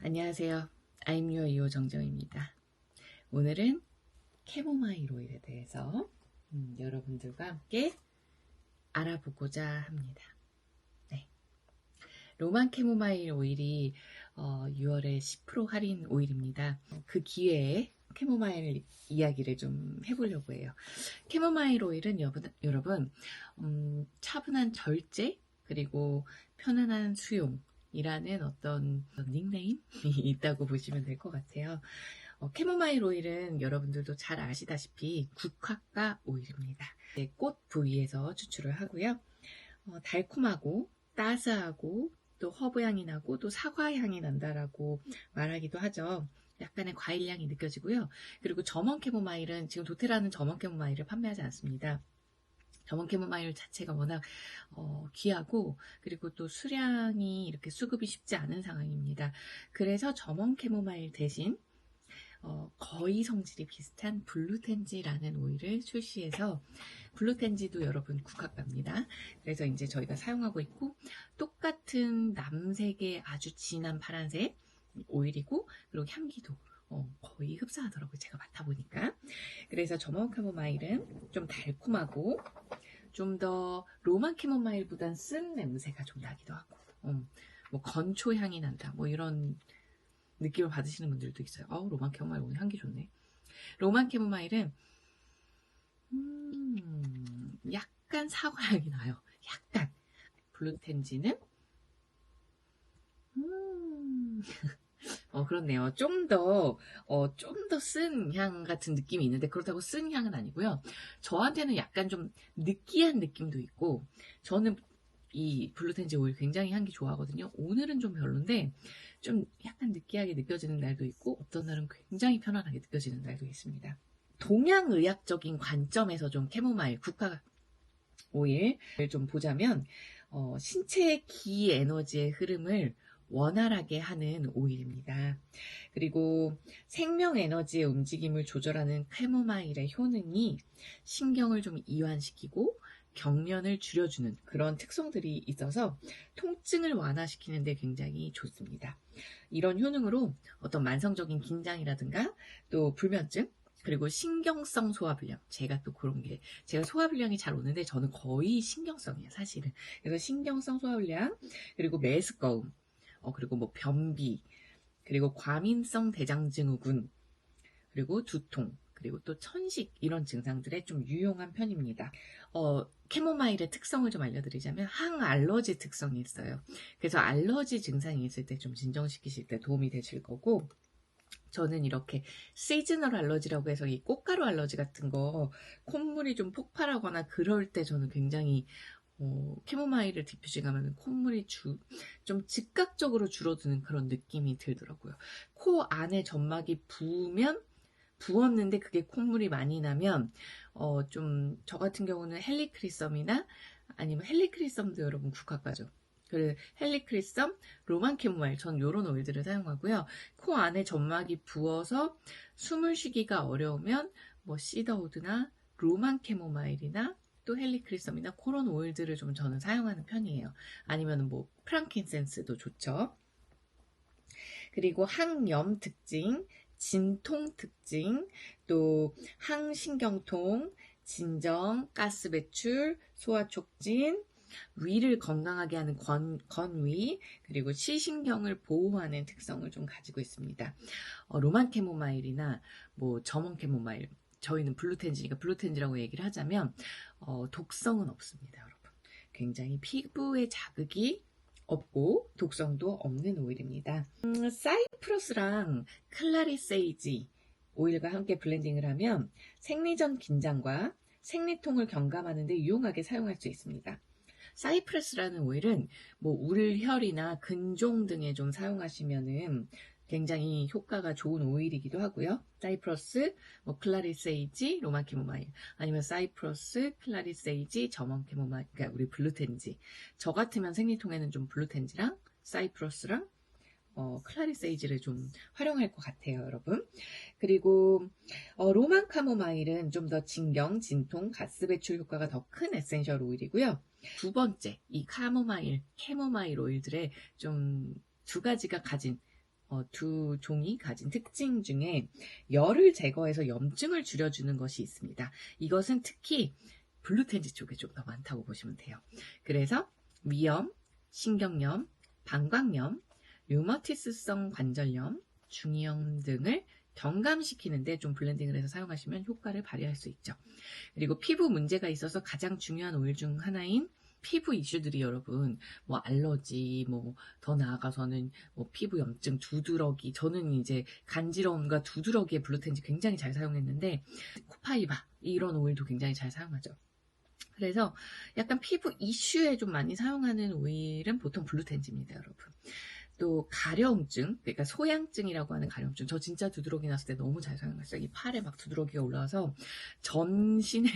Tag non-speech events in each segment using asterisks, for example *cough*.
안녕하세요. Your 이호 정정입니다. 오늘은 캐모마일 오일에 대해서 음, 여러분들과 함께 알아보고자 합니다. 네. 로만 캐모마일 오일이 어, 6월에 10% 할인 오일입니다. 그 기회에 캐모마일 이야기를 좀 해보려고 해요. 캐모마일 오일은 여러분, 여러분 음, 차분한 절제 그리고 편안한 수용 이라는 어떤 닉네임이 *laughs* 있다고 보시면 될 것 같아요. 어, 캐모마일 오일은 여러분들도 잘 아시다시피 국화과 오일입니다. 네, 꽃 부위에서 추출을 하고요. 어, 달콤하고 따스하고 또 허브 향이 나고 또 사과 향이 난다라고 말하기도 하죠. 약간의 과일 향이 느껴지고요. 그리고 점원 캐모마일은 지금 도테라는 점원 캐모마일을 판매하지 않습니다. 점원 캐모마일 자체가 워낙 어, 귀하고 그리고 또 수량이 이렇게 수급이 쉽지 않은 상황입니다. 그래서 점원 캐모마일 대신 어, 거의 성질이 비슷한 블루텐지라는 오일을 출시해서 블루텐지도 여러분 국화갑니다. 그래서 이제 저희가 사용하고 있고 똑같은 남색의 아주 진한 파란색 오일이고 그리고 향기도 어, 거의 흡사하더라고요. 제가 맡아보니까. 그래서 점원 캐모마일은 좀 달콤하고 좀 더 로만 캐모마일보단 쓴 냄새가 좀 나기도 하고 음, 뭐 건초 향이 난다 뭐 이런 느낌을 받으시는 분들도 있어요. 어우 로만 캐모마일 오늘 향기 좋네. 로만 캐모마일은 음, 약간 사과 향이 나요. 약간 블루텐지는 음, *laughs* 어, 그렇네요. 좀 더, 어, 좀 더 쓴 향 같은 느낌이 있는데, 그렇다고 쓴 향은 아니고요. 저한테는 약간 좀 느끼한 느낌도 있고, 저는 이 블루텐지 오일 굉장히 향기 좋아하거든요. 오늘은 좀 별론데, 좀 약간 느끼하게 느껴지는 날도 있고, 어떤 날은 굉장히 편안하게 느껴지는 날도 있습니다. 동양의학적인 관점에서 좀 캐모마일, 국화 오일을 좀 보자면, 어, 신체의 기 에너지의 흐름을 원활하게 하는 오일입니다. 그리고 생명 에너지의 움직임을 조절하는 캐모마일의 효능이 신경을 좀 이완시키고 경련을 줄여주는 그런 특성들이 있어서 통증을 완화시키는데 굉장히 좋습니다. 이런 효능으로 어떤 만성적인 긴장이라든가 또 불면증 그리고 신경성 소화불량. 제가 또 그런 게, 제가 소화불량이 잘 오는데 저는 거의 신경성이에요, 사실은. 그래서 신경성 소화불량, 그리고 메스꺼움, 어, 그리고 뭐 변비, 그리고 과민성 대장증후군, 그리고 두통, 그리고 또 천식 이런 증상들에 좀 유용한 편입니다. 어, 캐모마일의 특성을 좀 알려드리자면 항알러지 특성이 있어요. 그래서 알러지 증상이 있을 때 좀 진정시키실 때 도움이 되실 거고 저는 이렇게 시즈널 알러지라고 해서 이 꽃가루 알러지 같은 거 콧물이 좀 폭발하거나 그럴 때 저는 굉장히 어, 캐모마일을 디퓨징하면 콧물이 주, 좀 즉각적으로 줄어드는 그런 느낌이 들더라고요. 코 안에 점막이 부으면 부었는데 그게 콧물이 많이 나면 어, 좀 저 같은 경우는 헬리크리썸이나 아니면 헬리크리썸도 여러분 국화과죠. 그 헬리크리썸, 로만 캐모마일 전 요런 오일들을 사용하고요. 코 안에 점막이 부어서 숨을 쉬기가 어려우면 뭐 시더우드나 로만 캐모마일이나 또 헬리크리썸이나 그런 오일들을 좀 저는 사용하는 편이에요. 아니면 뭐 프랑킨센스도 좋죠. 그리고 항염 특징, 진통 특징, 또 항신경통, 진정, 가스 배출, 소화 촉진, 위를 건강하게 하는 건, 건위, 그리고 시신경을 보호하는 특성을 좀 가지고 있습니다. 어, 로만 캐모마일이나 뭐 점원 캐모마일, 저희는 블루텐지니까 블루텐지라고 얘기를 하자면 어, 독성은 없습니다, 여러분. 굉장히 피부에 자극이 없고 독성도 없는 오일입니다. 음, 사이프러스랑 클라리세이지 오일과 함께 블렌딩을 하면 생리전 긴장과 생리통을 경감하는 데 유용하게 사용할 수 있습니다. 사이프러스라는 오일은 뭐 울혈이나 근종 등에 좀 사용하시면은 굉장히 효과가 좋은 오일이기도 하고요. 사이프러스, 뭐 클라리세이지, 로마 캐모마일, 아니면 사이프러스, 클라리세이지, 점원 캐모마일, 그러니까 우리 블루텐지. 저 같으면 생리통에는 좀 블루텐지랑 사이프러스랑 어, 클라리세이지를 좀 활용할 것 같아요, 여러분. 그리고 어, 로만 카모마일은 좀 더 진경, 진통, 가스 배출 효과가 더 큰 에센셜 오일이고요. 두 번째, 이 카모마일, 캐모마일 오일들의 좀 두 가지가 가진 어, 두 종이 가진 특징 중에 열을 제거해서 염증을 줄여주는 것이 있습니다. 이것은 특히 블루텐지 쪽에 좀 더 많다고 보시면 돼요. 그래서 위염, 신경염, 방광염, 류머티스성 관절염, 중이염 등을 경감시키는데 좀 블렌딩을 해서 사용하시면 효과를 발휘할 수 있죠. 그리고 피부 문제가 있어서 가장 중요한 오일 중 하나인 피부 이슈들이 여러분 뭐 알러지 뭐 더 나아가서는 뭐 피부 염증 두드러기 저는 이제 간지러움과 두드러기에 블루텐지 굉장히 잘 사용했는데 코파이바 이런 오일도 굉장히 잘 사용하죠. 그래서 약간 피부 이슈에 좀 많이 사용하는 오일은 보통 블루텐지입니다, 여러분. 또 가려움증, 그러니까 소양증이라고 하는 가려움증. 저 진짜 두드러기 났을 때 너무 잘 사용했어요. 이 팔에 막 두드러기가 올라와서 전신에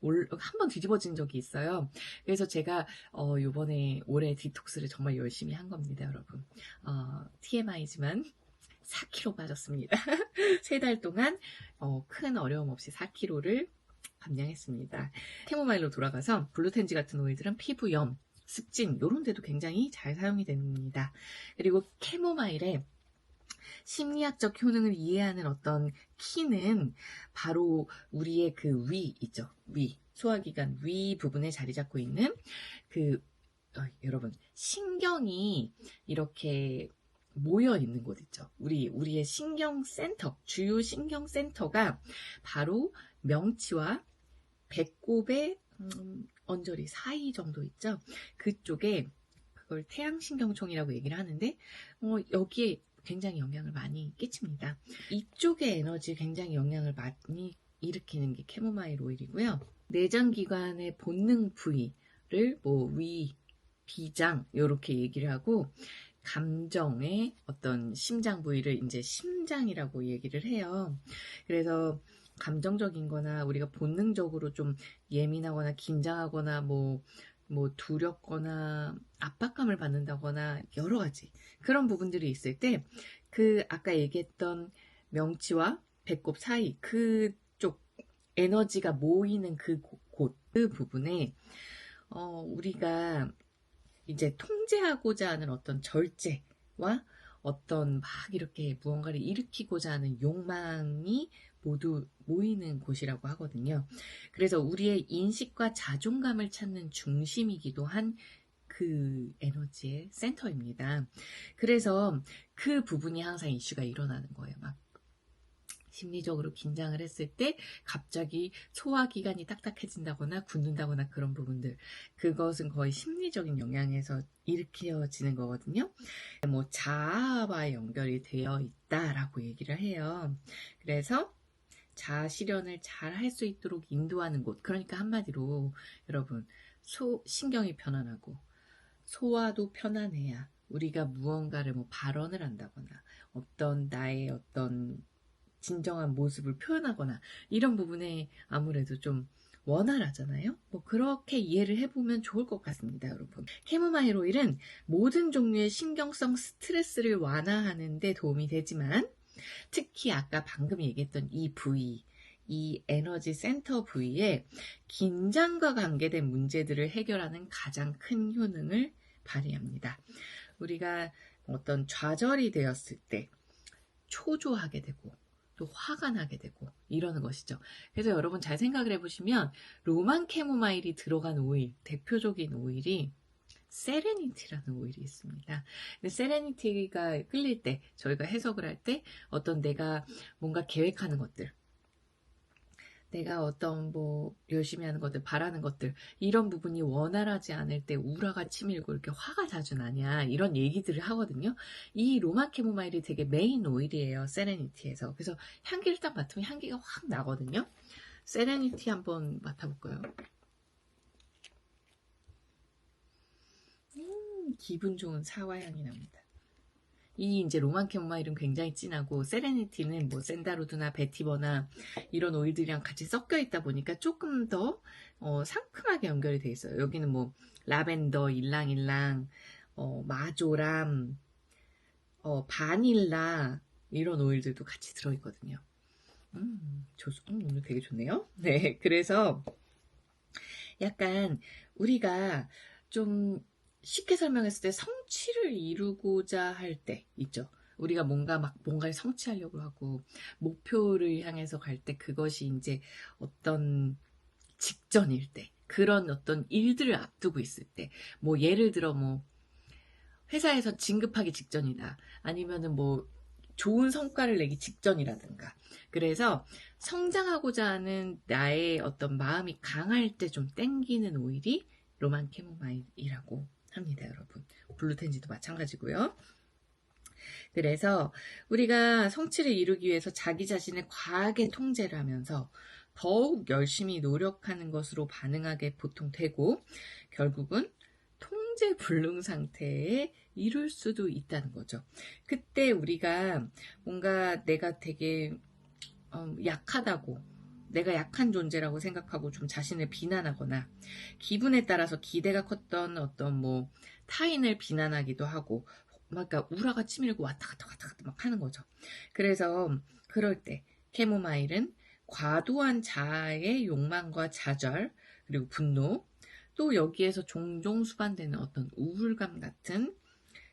*laughs* 한번 뒤집어진 적이 있어요. 그래서 제가 어, 요번에 올해 디톡스를 정말 열심히 한 겁니다, 여러분. 어, TMI지만 4kg 빠졌습니다. *laughs* 세 달 동안 어, 큰 어려움 없이 4kg를 감량했습니다. 캐모마일로 돌아가서 블루텐지 같은 오일들은 피부염, 습진 이런 데도 굉장히 잘 사용이 됩니다. 그리고 캐모마일의 심리학적 효능을 이해하는 어떤 키는 바로 우리의 그 위 있죠. 위. 소화기관 위 부분에 자리 잡고 있는 그 어, 여러분 신경이 이렇게 모여 있는 곳 있죠. 우리 우리의 신경 센터, 주요 신경 센터가 바로 명치와 배꼽의 음, 언저리 사이 정도 있죠. 그쪽에 그걸 태양신경총이라고 얘기를 하는데 어, 여기에 굉장히 영향을 많이 끼칩니다. 이쪽의 에너지 굉장히 영향을 많이 일으키는 게 캐모마일 오일이고요. 내장기관의 본능 부위를 뭐 위, 비장 이렇게 얘기를 하고 감정의 어떤 심장 부위를 이제 심장이라고 얘기를 해요. 그래서 감정적인 거나 우리가 본능적으로 좀 예민하거나 긴장하거나 뭐, 뭐 두렵거나 압박감을 받는다거나 여러 가지 그런 부분들이 있을 때 그 아까 얘기했던 명치와 배꼽 사이 그쪽 에너지가 모이는 그 곳, 그 부분에 어, 우리가 이제 통제하고자 하는 어떤 절제와 어떤 막 이렇게 무언가를 일으키고자 하는 욕망이 모두 모이는 곳이라고 하거든요. 그래서 우리의 인식과 자존감을 찾는 중심이기도 한 그 에너지의 센터입니다. 그래서 그 부분이 항상 이슈가 일어나는 거예요. 막 심리적으로 긴장을 했을 때 갑자기 소화기관이 딱딱해진다거나 굳는다거나 그런 부분들 그것은 거의 심리적인 영향에서 일으켜지는 거거든요. 뭐 자아와 연결이 되어 있다라고 얘기를 해요. 그래서 자아 실현을 잘 할 수 있도록 인도하는 곳. 그러니까 한마디로 여러분 소 신경이 편안하고 소화도 편안해야 우리가 무언가를 뭐 발언을 한다거나 어떤 나의 어떤 진정한 모습을 표현하거나 이런 부분에 아무래도 좀 원활하잖아요. 뭐 그렇게 이해를 해보면 좋을 것 같습니다, 여러분. 캐모마일 오일은 모든 종류의 신경성 스트레스를 완화하는 데 도움이 되지만 특히 아까 방금 얘기했던 이 부위, 이 에너지 센터 부위에 긴장과 관계된 문제들을 해결하는 가장 큰 효능을 발휘합니다. 우리가 어떤 좌절이 되었을 때 초조하게 되고 또 화가 나게 되고 이러는 것이죠. 그래서 여러분 잘 생각을 해보시면 로만 캐모마일이 들어간 오일, 대표적인 오일이 세레니티라는 오일이 있습니다. 세레니티가 끌릴 때, 저희가 해석을 할 때 어떤 내가 뭔가 계획하는 것들, 내가 어떤 뭐 열심히 하는 것들, 바라는 것들 이런 부분이 원활하지 않을 때 우라가 치밀고 이렇게 화가 자주 나냐 이런 얘기들을 하거든요. 이 로마 캐모마일이 되게 메인 오일이에요. 세레니티에서. 그래서 향기를 딱 맡으면 향기가 확 나거든요. 세레니티 한번 맡아볼까요? 기분 좋은 사과 향이 납니다. 이 이제 로만 캐모마일은 굉장히 진하고 세레니티는 뭐 샌다로드나 베티버나 이런 오일들이랑 같이 섞여 있다 보니까 조금 더 어, 상큼하게 연결이 돼 있어요. 여기는 뭐 라벤더, 일랑일랑, 어, 마조람, 어, 바닐라 이런 오일들도 같이 들어있거든요. 음, 좋, 음, 오늘 되게 좋네요. *laughs* 네, 그래서 약간 우리가 좀 쉽게 설명했을 때 성취를 이루고자 할 때 있죠. 우리가 뭔가 막 뭔가를 성취하려고 하고 목표를 향해서 갈 때 그것이 이제 어떤 직전일 때 그런 어떤 일들을 앞두고 있을 때 뭐 예를 들어 뭐 회사에서 진급하기 직전이다 아니면은 뭐 좋은 성과를 내기 직전이라든가 그래서 성장하고자 하는 나의 어떤 마음이 강할 때 좀 땡기는 오일이 로만 캐모마일이라고 합니다 여러분 블루텐지도 마찬가지고요 그래서 우리가 성취를 이루기 위해서 자기 자신을 과하게 통제를 하면서 더욱 열심히 노력하는 것으로 반응하게 보통 되고 결국은 통제 불능 상태에 이룰 수도 있다는 거죠. 그때 우리가 뭔가 내가 되게 어, 약하다고 내가 약한 존재라고 생각하고 좀 자신을 비난하거나 기분에 따라서 기대가 컸던 어떤 뭐 타인을 비난하기도 하고 그러니까 우라가 치밀고 왔다 갔다 왔다 갔다 막 하는 거죠. 그래서 그럴 때 캐모마일은 과도한 자아의 욕망과 좌절 그리고 분노 또 여기에서 종종 수반되는 어떤 우울감 같은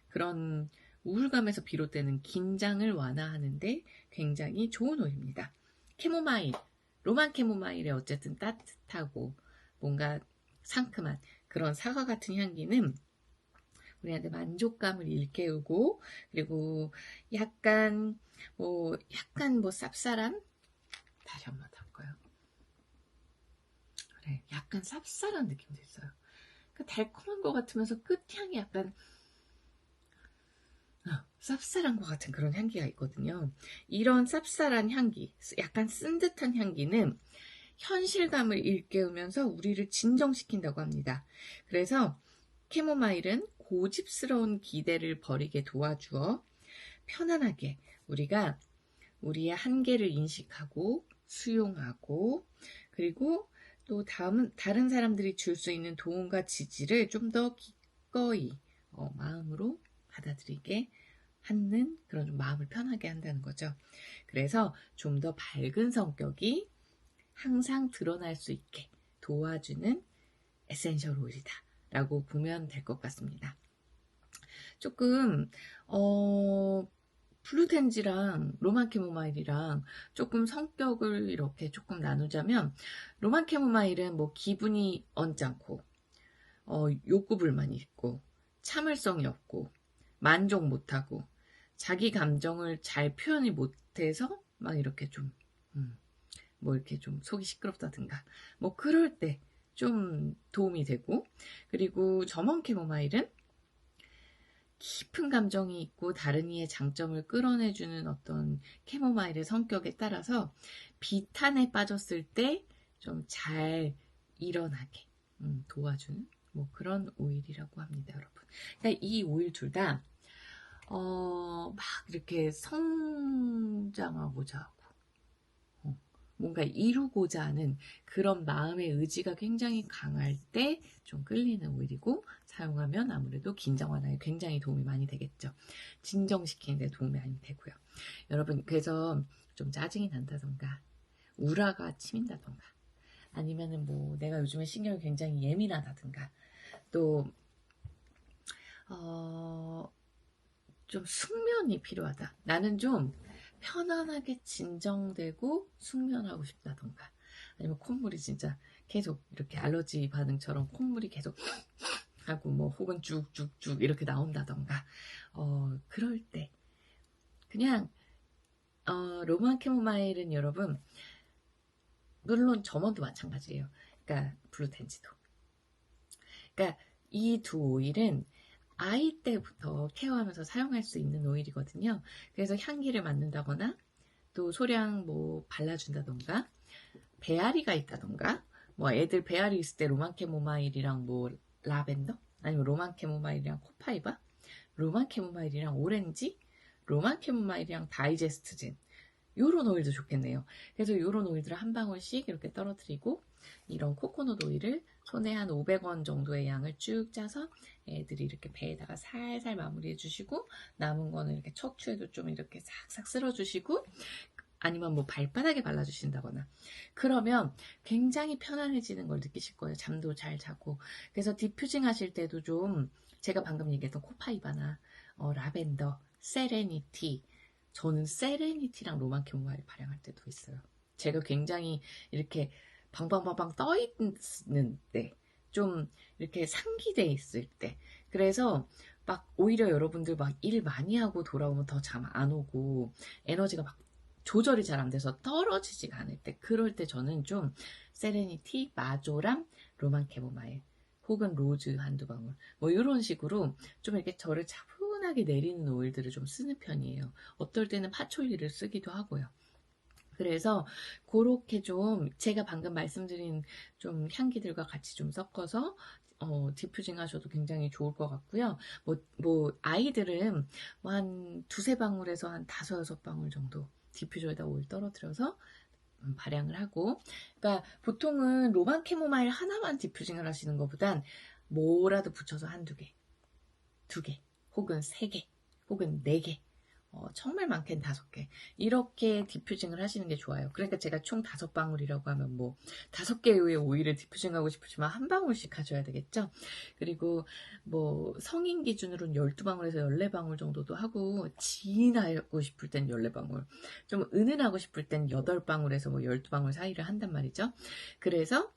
그런 우울감에서 비롯되는 긴장을 완화하는데 굉장히 좋은 오일입니다. 캐모마일, 로만 캐모마일의 어쨌든 따뜻하고 뭔가 상큼한 그런 사과 같은 향기는 우리한테 만족감을 일깨우고 그리고 약간 뭐 약간 뭐 쌉쌀한 다시 한번 담고요. 그래, 약간 쌉쌀한 느낌도 있어요. 그 달콤한 것 같으면서 끝향이 약간 어, 쌉쌀한 것 같은 그런 향기가 있거든요. 이런 쌉쌀한 향기, 약간 쓴 듯한 향기는 현실감을 일깨우면서 우리를 진정시킨다고 합니다. 그래서 캐모마일은 고집스러운 기대를 버리게 도와주어 편안하게 우리가 우리의 한계를 인식하고 수용하고 그리고 또 다음, 다른 사람들이 줄 수 있는 도움과 지지를 좀 더 기꺼이 어, 마음으로 받아들이게 하는 그런 좀 마음을 편하게 한다는 거죠. 그래서 좀 더 밝은 성격이 항상 드러날 수 있게 도와주는 에센셜 오일이다 라고 보면 될 것 같습니다. 조금 어 블루텐지랑 로만 캐모마일이랑 조금 성격을 이렇게 조금 나누자면 로만 캐모마일은 뭐 기분이 언짢고 어, 욕구 불만이 있고 참을성이 없고 만족 못하고 자기 감정을 잘 표현이 못해서 막 이렇게 좀 음, 뭐 이렇게 좀 속이 시끄럽다든가 뭐 그럴 때 좀 도움이 되고 그리고 점원 캐모마일은 깊은 감정이 있고 다른 이의 장점을 끌어내주는 어떤 캐모마일의 성격에 따라서 비탄에 빠졌을 때 좀 잘 일어나게 음, 도와주는 뭐 그런 오일이라고 합니다, 여러분. 그러니까 이 오일 둘 다, 어, 막 이렇게 성장하고자 하고, 어, 뭔가 이루고자 하는 그런 마음의 의지가 굉장히 강할 때 좀 끌리는 오일이고, 사용하면 아무래도 긴장 완화에 굉장히 도움이 많이 되겠죠. 진정시키는 데 도움이 많이 되고요. 여러분, 그래서 좀 짜증이 난다던가, 우라가 치민다던가, 아니면은 뭐 내가 요즘에 신경이 굉장히 예민하다든가, 또, 어, 좀 숙면이 필요하다. 나는 좀 편안하게 진정되고 숙면하고 싶다던가, 아니면 콧물이 진짜 계속 이렇게 알러지 반응처럼 콧물이 계속 하고 뭐 혹은 쭉쭉쭉 이렇게 나온다던가 어 그럴 때 그냥 어 로만 캐모마일은 여러분 물론 점원도 마찬가지예요. 그러니까 블루텐지도. 그러니까 이 두 오일은 아이 때부터 케어하면서 사용할 수 있는 오일이거든요. 그래서 향기를 맡는다거나 또 소량 뭐 발라준다던가 배앓이가 있다던가 뭐 애들 배앓이 있을 때 로만 캐모마일이랑 뭐 라벤더? 아니면 로만 캐모마일이랑 코파이바? 로만 캐모마일이랑 오렌지? 로만 캐모마일이랑 다이제스트젠 요런 오일도 좋겠네요. 그래서 요런 오일들을 한 방울씩 이렇게 떨어뜨리고 이런 코코넛 오일을 손에 한 500원 정도의 양을 쭉 짜서 애들이 이렇게 배에다가 살살 마무리해 주시고 남은 거는 이렇게 척추에도 좀 이렇게 싹싹 쓸어 주시고 아니면 뭐 발바닥에 발라주신다거나 그러면 굉장히 편안해지는 걸 느끼실 거예요. 잠도 잘 자고 그래서 디퓨징 하실 때도 좀 제가 방금 얘기했던 코파이바나 어, 라벤더 세레니티. 저는 세레니티랑 로만 캐모마일 발향할 때도 있어요. 제가 굉장히 이렇게 방방방방 떠 있는 때, 좀 이렇게 상기돼 있을 때. 그래서 막 오히려 여러분들 막 일 많이 하고 돌아오면 더 잠 안 오고 에너지가 막 조절이 잘 안 돼서 떨어지지가 않을 때 그럴 때 저는 좀 세레니티, 마조람, 로만 캐모마일 혹은 로즈 한두 방울 뭐 이런 식으로 좀 이렇게 저를 차분하게 내리는 오일들을 좀 쓰는 편이에요. 어떨 때는 파촐리를 쓰기도 하고요. 그래서 그렇게 좀 제가 방금 말씀드린 좀 향기들과 같이 좀 섞어서 어, 디퓨징 하셔도 굉장히 좋을 것 같고요. 뭐, 뭐, 아이들은 뭐 한 두세 방울에서 한 다섯, 여섯 방울 정도 디퓨저에다 오일 떨어뜨려서 음, 발향을 하고. 그러니까 보통은 로만 캐모마일 하나만 디퓨징을 하시는 것보단 뭐라도 붙여서 한두 개, 두 개, 혹은 세 개, 혹은 네 개. 어, 정말 많게는 다섯 개. 이렇게 디퓨징을 하시는 게 좋아요. 그러니까 제가 총 다섯 방울이라고 하면 뭐, 다섯 개의 오일을 디퓨징하고 싶으시면 한 방울씩 하셔야 되겠죠? 그리고 뭐, 성인 기준으로는 12방울에서 14방울 정도도 하고, 진하고 싶을 땐 14방울, 좀 은은하고 싶을 땐 8방울에서 뭐 12방울 사이를 한단 말이죠. 그래서,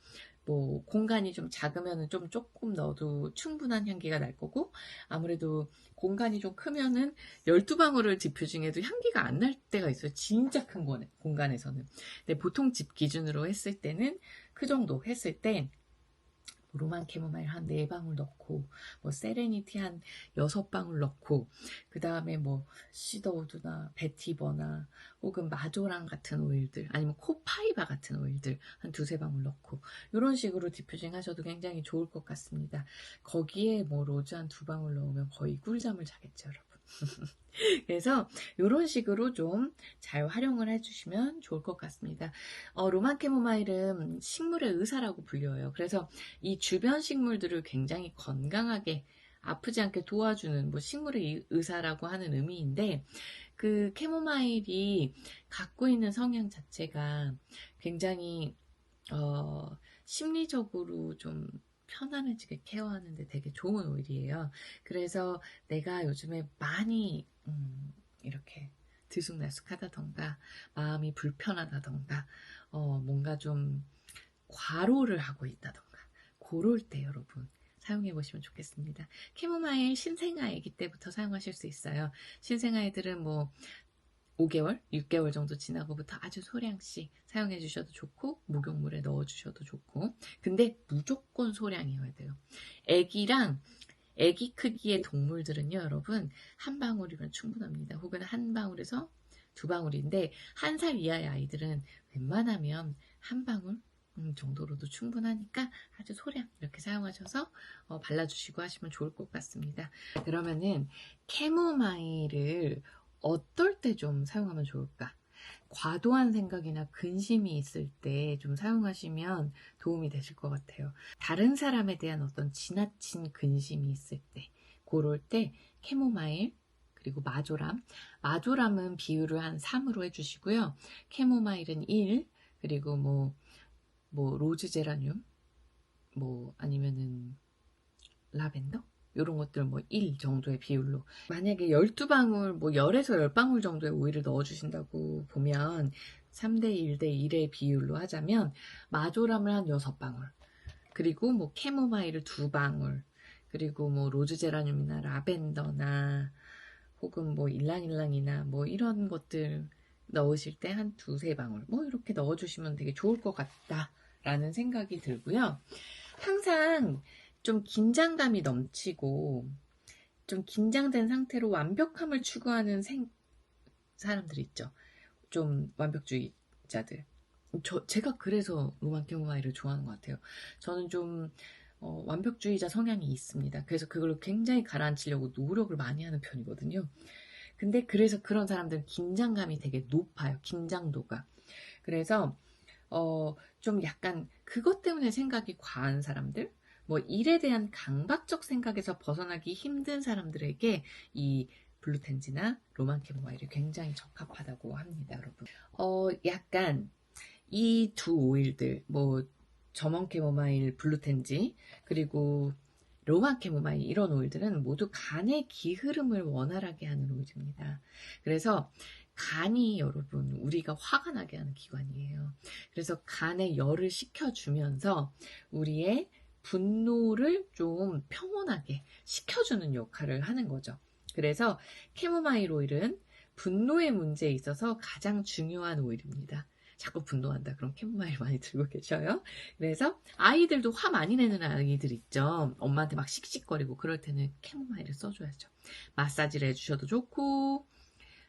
뭐, 공간이 좀 작으면은 좀 조금 넣어도 충분한 향기가 날 거고, 아무래도 공간이 좀 크면은 12방울을 디퓨징해도 향기가 안 날 때가 있어요. 진짜 큰 거는, 공간에서는. 근데 보통 집 기준으로 했을 때는 그 정도 했을 때, 로만 캐모마일 한 4방울 넣고, 뭐 세레니티 한 6방울 넣고, 그 다음에 뭐 시더우드나 베티버나 혹은 마조랑 같은 오일들, 아니면 코파이바 같은 오일들 한 두세 방울 넣고, 이런 식으로 디퓨징 하셔도 굉장히 좋을 것 같습니다. 거기에 뭐 로즈 한 두 방울 넣으면 거의 꿀잠을 자겠죠, 여러분. *laughs* 그래서 이런 식으로 좀 잘 활용을 해주시면 좋을 것 같습니다. 어, 로만 캐모마일은 식물의 의사라고 불려요. 그래서 이 주변 식물들을 굉장히 건강하게 아프지 않게 도와주는 뭐 식물의 의사라고 하는 의미인데 그 캐모마일이 갖고 있는 성향 자체가 굉장히 어, 심리적으로 좀 편안해지게 케어하는데 되게 좋은 오일이에요. 그래서 내가 요즘에 많이 음, 이렇게 들쑥날쑥하다던가 마음이 불편하다던가 어, 뭔가 좀 과로를 하고 있다던가 그럴 때 여러분 사용해 보시면 좋겠습니다. 캐모마일 신생아이기 때부터 사용하실 수 있어요. 신생아이들은 뭐 5개월, 6개월 정도 지나고부터 아주 소량씩 사용해 주셔도 좋고 목욕물에 넣어 주셔도 좋고 근데 무조건 소량이어야 돼요. 애기랑 애기 크기의 동물들은요, 여러분 한 방울이면 충분합니다. 혹은 한 방울에서 두 방울인데 한 살 이하의 아이들은 웬만하면 한 방울 음, 정도로도 충분하니까 아주 소량 이렇게 사용하셔서 어, 발라주시고 하시면 좋을 것 같습니다. 그러면은 캐모마일을 어떨 때 좀 사용하면 좋을까? 과도한 생각이나 근심이 있을 때 좀 사용하시면 도움이 되실 것 같아요. 다른 사람에 대한 어떤 지나친 근심이 있을 때, 그럴 때 캐모마일, 그리고 마조람. 마조람은 비율을 한 3으로 해주시고요. 캐모마일은 1, 그리고 뭐, 뭐, 로즈 제라늄, 뭐, 아니면은 라벤더? 이런 것들 뭐 1 정도의 비율로. 만약에 12방울 뭐 10에서 10방울 정도의 오일을 넣어주신다고 보면 3대 1대 1의 비율로 하자면 마조람을 한 6방울. 그리고 뭐 캐모마일을 2방울. 그리고 뭐 로즈 제라늄이나 라벤더나 혹은 뭐 일랑일랑이나 뭐 이런 것들 넣으실 때 한 두세 방울. 뭐 이렇게 넣어주시면 되게 좋을 것 같다라는 생각이 들고요. 항상 좀 긴장감이 넘치고 좀 긴장된 상태로 완벽함을 추구하는 생, 사람들 있죠. 좀 완벽주의자들. 저, 제가 그래서 로만 캐모마일을 좋아하는 것 같아요. 저는 좀 어, 완벽주의자 성향이 있습니다. 그래서 그걸 굉장히 가라앉히려고 노력을 많이 하는 편이거든요. 근데 그래서 그런 사람들은 긴장감이 되게 높아요. 긴장도가. 그래서 어, 좀 약간 그것 때문에 생각이 과한 사람들, 뭐 일에 대한 강박적 생각에서 벗어나기 힘든 사람들에게 이 블루텐지나 로만 캐모마일이 굉장히 적합하다고 합니다, 여러분. 어, 약간 이 두 오일들, 뭐 점원 캐모마일, 블루텐지, 그리고 로만 캐모마일 이런 오일들은 모두 간의 기흐름을 원활하게 하는 오일입니다. 그래서 간이 여러분 우리가 화가 나게 하는 기관이에요. 그래서 간에 열을 식혀주면서 우리의 분노를 좀 평온하게 식혀주는 역할을 하는 거죠. 그래서 캐모마일 오일은 분노의 문제에 있어서 가장 중요한 오일입니다. 자꾸 분노한다. 그럼 캐모마일 많이 들고 계셔요. 그래서 아이들도 화 많이 내는 아이들 있죠. 엄마한테 막 씩씩거리고 그럴 때는 캐모마일을 써줘야죠. 마사지를 해주셔도 좋고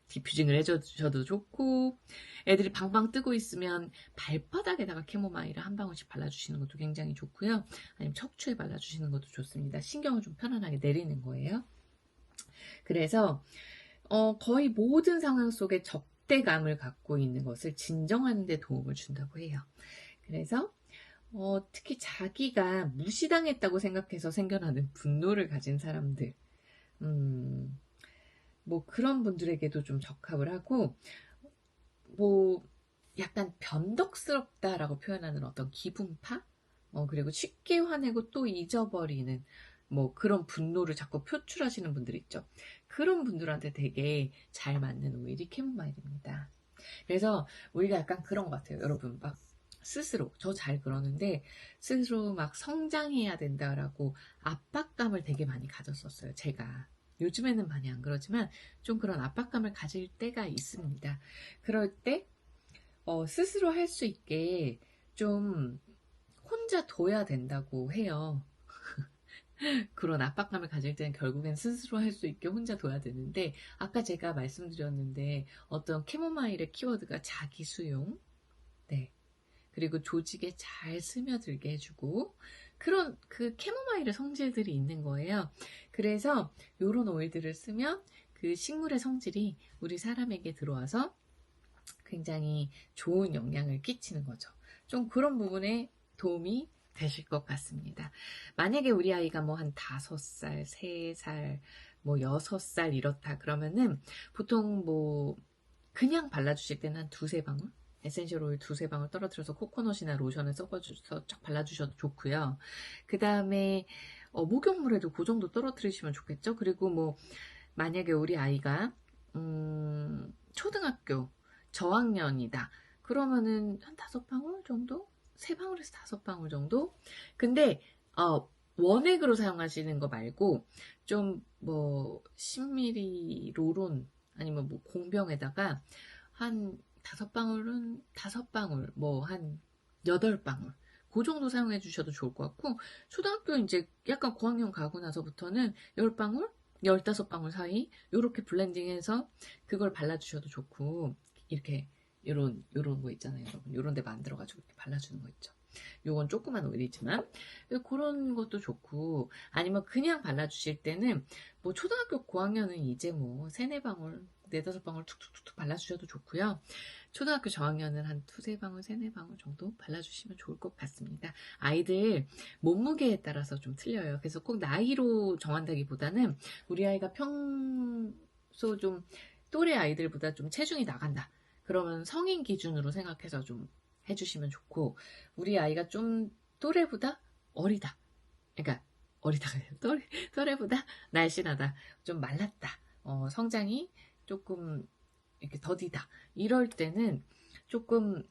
디퓨징을 해주셔도 좋고 애들이 방방 뜨고 있으면 발바닥에다가 캐모마일을 한 방울씩 발라주시는 것도 굉장히 좋고요. 아니면 척추에 발라주시는 것도 좋습니다. 신경을 좀 편안하게 내리는 거예요. 그래서 어, 거의 모든 상황 속에 적대감을 갖고 있는 것을 진정하는 데 도움을 준다고 해요. 그래서 어, 특히 자기가 무시당했다고 생각해서 생겨나는 분노를 가진 사람들, 음, 뭐 그런 분들에게도 좀 적합을 하고, 뭐 약간 변덕스럽다라고 표현하는 어떤 기분파, 어, 그리고 쉽게 화내고 또 잊어버리는 뭐 그런 분노를 자꾸 표출하시는 분들 있죠. 그런 분들한테 되게 잘 맞는 오일이 캐모마일입니다. 그래서 우리가 약간 그런 것 같아요. 여러분 막 스스로 저 잘 그러는데 스스로 막 성장해야 된다라고 압박감을 되게 많이 가졌었어요. 제가 요즘에는 많이 안 그러지만 좀 그런 압박감을 가질 때가 있습니다. 그럴 때 어, 스스로 할 수 있게 좀 혼자 둬야 된다고 해요. *laughs* 그런 압박감을 가질 때는 결국엔 스스로 할 수 있게 혼자 둬야 되는데 아까 제가 말씀드렸는데 어떤 캐모마일의 키워드가 자기 수용 네 그리고 조직에 잘 스며들게 해주고 그런 그 캐모마일의 성질들이 있는 거예요 그래서 이런 오일들을 쓰면 그 식물의 성질이 우리 사람에게 들어와서 굉장히 좋은 영향을 끼치는 거죠 좀 그런 부분에 도움이 되실 것 같습니다. 만약에 우리 아이가 뭐 한 다섯 살, 세 살, 뭐 여섯 살 이렇다 그러면은 보통 뭐 그냥 발라주실 때는 한 두세 방울? 에센셜 오일 두세 방울 떨어뜨려서 코코넛이나 로션을 섞어줘서 쫙 발라주셔도 좋고요. 그 다음에 어, 목욕물에도 그 정도 떨어뜨리시면 좋겠죠. 그리고 뭐 만약에 우리 아이가 음, 초등학교 저학년이다. 그러면은 한 다섯 방울 정도 세 방울에서 다섯 방울 정도. 근데 어, 원액으로 사용하시는 거 말고 좀 뭐 10ml 로론 아니면 뭐 공병에다가 한 다섯 방울은 다섯 방울 뭐 한 여덟 방울 그 정도 사용해 주셔도 좋을 것 같고 초등학교 이제 약간 고학년 가고 나서부터는 열 방울 열다섯 방울 사이 이렇게 블렌딩해서 그걸 발라주셔도 좋고 이렇게 요런 요런 거 있잖아요. 여러분 요런 데 만들어 가지고 이렇게 발라주는 거 있죠. 요건 조그만 오일이지만. 그런 것도 좋고 아니면 그냥 발라주실 때는 뭐 초등학교 고학년은 이제 뭐 세네 방울 네다섯 방울 툭툭툭툭 발라주셔도 좋고요. 초등학교 저학년은 한 두세 방울 세네 방울 정도 발라주시면 좋을 것 같습니다. 아이들 몸무게에 따라서 좀 틀려요. 그래서 꼭 나이로 정한다기보다는 우리 아이가 평소 좀 또래 아이들보다 좀 체중이 나간다. 그러면 성인 기준으로 생각해서 좀 해주시면 좋고 우리 아이가 좀 또래보다 어리다. 그러니까 어리다가 *laughs* 또래, 또래보다 날씬하다. 좀 말랐다. 어, 성장이 조금 이렇게 더디다. 이럴 때는 조금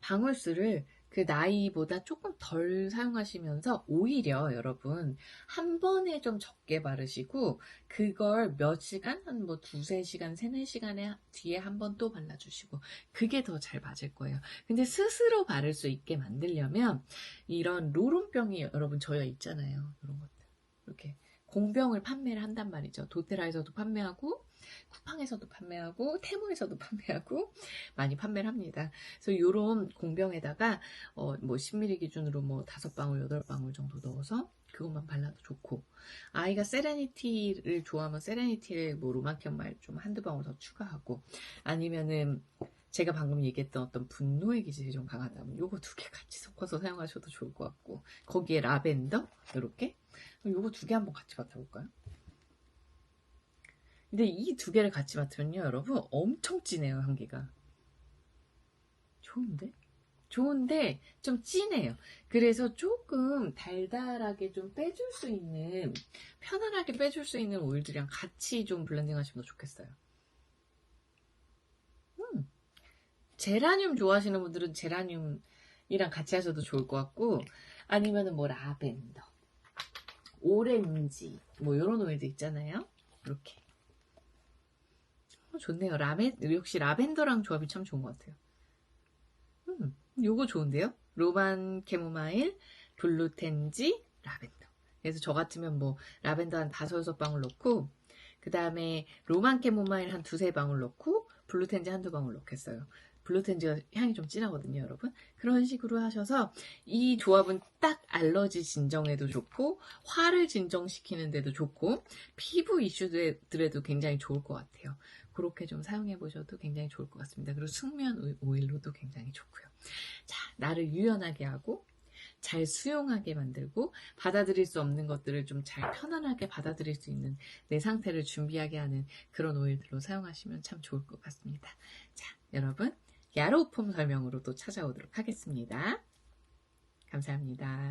방울수를 그 나이보다 조금 덜 사용하시면서 오히려 여러분 한 번에 좀 적게 바르시고 그걸 몇 시간? 한 뭐 두세 시간 세네 시간에 뒤에 한 번 또 발라주시고 그게 더 잘 맞을 거예요. 근데 스스로 바를 수 있게 만들려면 이런 로론병이 여러분 저여 있잖아요. 이런 것들. 이렇게 공병을 판매를 한단 말이죠. 도테라에서도 판매하고 쿠팡에서도 판매하고 테무에서도 판매하고 많이 판매를 합니다. 그래서 이런 공병에다가 어, 뭐 10ml 기준으로 뭐 5방울, 8방울 정도 넣어서 그것만 발라도 좋고 아이가 세레니티를 좋아하면 세레니티를 뭐 로마키언 말좀 한두 방울 더 추가하고 아니면은 제가 방금 얘기했던 어떤 분노의 기질이 좀 강하다면 요거 두 개 같이 섞어서 사용하셔도 좋을 것 같고 거기에 라벤더 이렇게 요거 두 개 한번 같이 맡아볼까요? 근데 이 두 개를 같이 맡으면요, 여러분 엄청 진해요, 향기가. 좋은데? 좋은데 좀 진해요. 그래서 조금 달달하게 좀 빼줄 수 있는 편안하게 빼줄 수 있는 오일들이랑 같이 좀 블렌딩 하시면 더 좋겠어요. 음. 제라늄 좋아하시는 분들은 제라늄이랑 같이 하셔도 좋을 것 같고 아니면은 뭐 라벤더, 오렌지 뭐 이런 오일도 있잖아요. 이렇게 어, 좋네요. 라벤 역시 라벤더랑 조합이 참 좋은 것 같아요. 음, 요거 좋은데요? 로만 캐모마일, 블루텐지, 라벤더. 그래서 저 같으면 뭐 라벤더 한 다섯 여섯 방울 넣고 그 다음에 로만 캐모마일 한 두세 방울 넣고 블루텐지 한두 방울 넣겠어요. 블루텐지가 향이 좀 진하거든요, 여러분. 그런 식으로 하셔서 이 조합은 딱 알러지 진정에도 좋고 화를 진정시키는데도 좋고 피부 이슈들에도 굉장히 좋을 것 같아요. 그렇게 좀 사용해 보셔도 굉장히 좋을 것 같습니다. 그리고 숙면 오일- 오일로도 굉장히 좋고요. 자, 나를 유연하게 하고 잘 수용하게 만들고 받아들일 수 없는 것들을 좀 잘 편안하게 받아들일 수 있는 내 상태를 준비하게 하는 그런 오일들로 사용하시면 참 좋을 것 같습니다. 자, 여러분 야로우 폼 설명으로 또 찾아오도록 하겠습니다. 감사합니다.